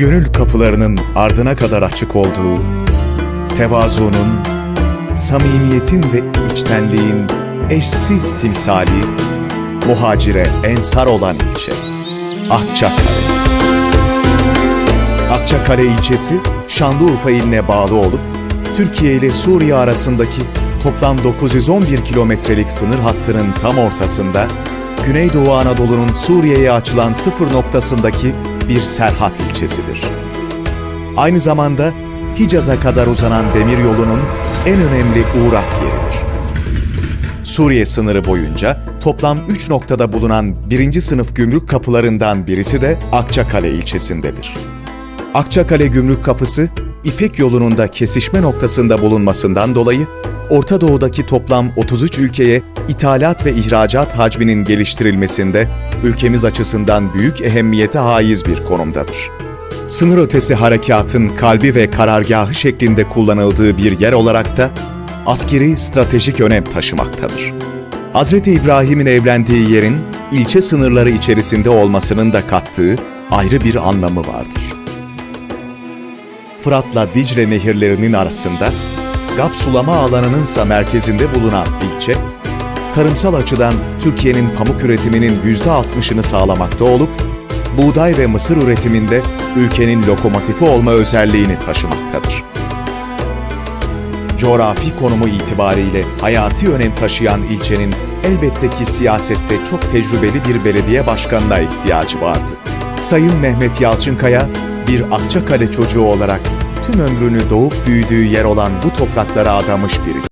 gönül kapılarının ardına kadar açık olduğu, tevazunun, samimiyetin ve içtenliğin eşsiz timsali, muhacire ensar olan ilçe, Akçakale. Akçakale ilçesi, Şanlıurfa iline bağlı olup, Türkiye ile Suriye arasındaki toplam 911 kilometrelik sınır hattının tam ortasında, Güneydoğu Anadolu'nun Suriye'ye açılan sıfır noktasındaki bir serhat ilçesidir. Aynı zamanda Hicaz'a kadar uzanan demiryolunun en önemli uğrak yeridir. Suriye sınırı boyunca toplam 3 noktada bulunan birinci sınıf gümrük kapılarından birisi de Akçakale ilçesindedir. Akçakale Gümrük Kapısı, İpek yolunun da kesişme noktasında bulunmasından dolayı Orta Doğu'daki toplam 33 ülkeye ithalat ve ihracat hacminin geliştirilmesinde ülkemiz açısından büyük ehemmiyete haiz bir konumdadır. Sınır ötesi harekatın kalbi ve karargahı şeklinde kullanıldığı bir yer olarak da askeri stratejik önem taşımaktadır. Hazreti İbrahim'in evlendiği yerin ilçe sınırları içerisinde olmasının da kattığı ayrı bir anlamı vardır. Fırat'la Dicle nehirlerinin arasında, Gap sulama alanının ise merkezinde bulunan ilçe, tarımsal açıdan Türkiye'nin pamuk üretiminin %60'ını sağlamakta olup, buğday ve mısır üretiminde ülkenin lokomotifi olma özelliğini taşımaktadır. Coğrafi konumu itibariyle hayati önem taşıyan ilçenin elbette ki siyasette çok tecrübeli bir belediye başkanına ihtiyacı vardı. Sayın Mehmet Yalçınkaya bir Akçakale çocuğu olarak tüm ömrünü doğup büyüdüğü yer olan bu topraklara adamış birisi.